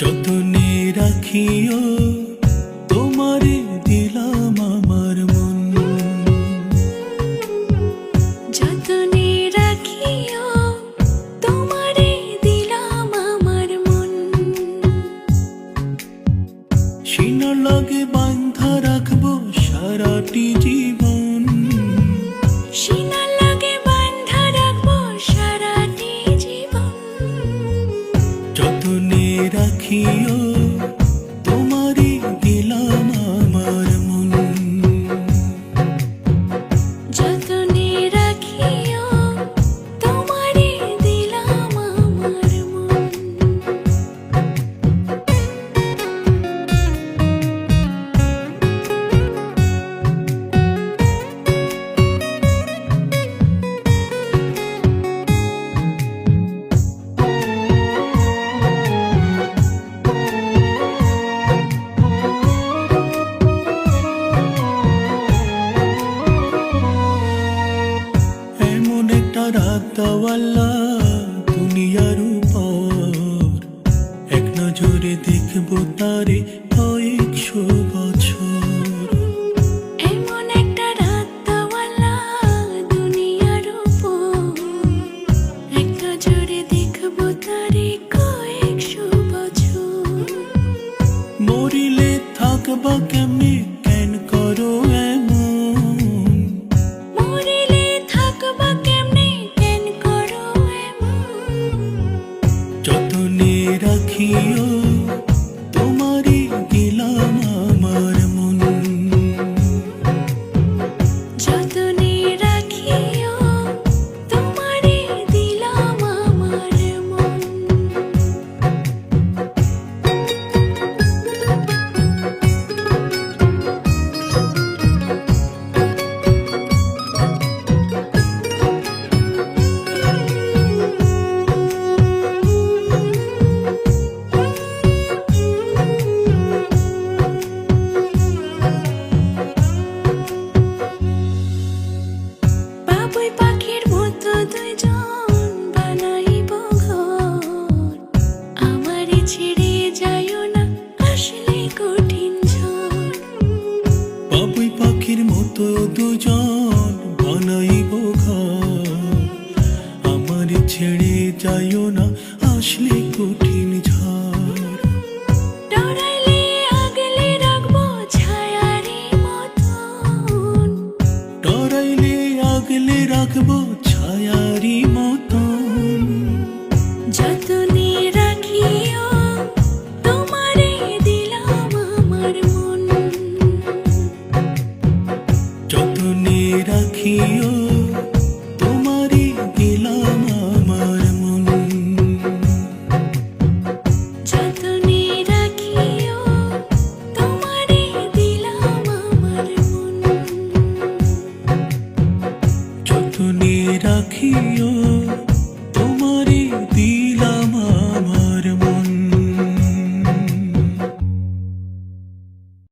যতনে রাখিও সারাটি জীবন। সিনা লাগে বান্ধা রাখব সারাটি জীবন। যতনে রাখিও রাত দুনিয়ার উপর। এক নজরে দেখব তারে কয়েকশো বছর। এমন একটা রাত তাওয়ালা দুনিয়ার উপর। এক নজরে দেখব তারে কয়েকশো বছর। মরিলে থাকবা কেন ছেড়ে যাইও না আসলে কঠিন ঝড়। বাবুই পাখির মতো দুজন বানাইব ঘর। আমার ছেড়ে যাইও না আসলে কঠিন ঝড়। ডরাইলে আগলে রাখব ছায়ারি মতন। ডরাইলে আগলে রাখব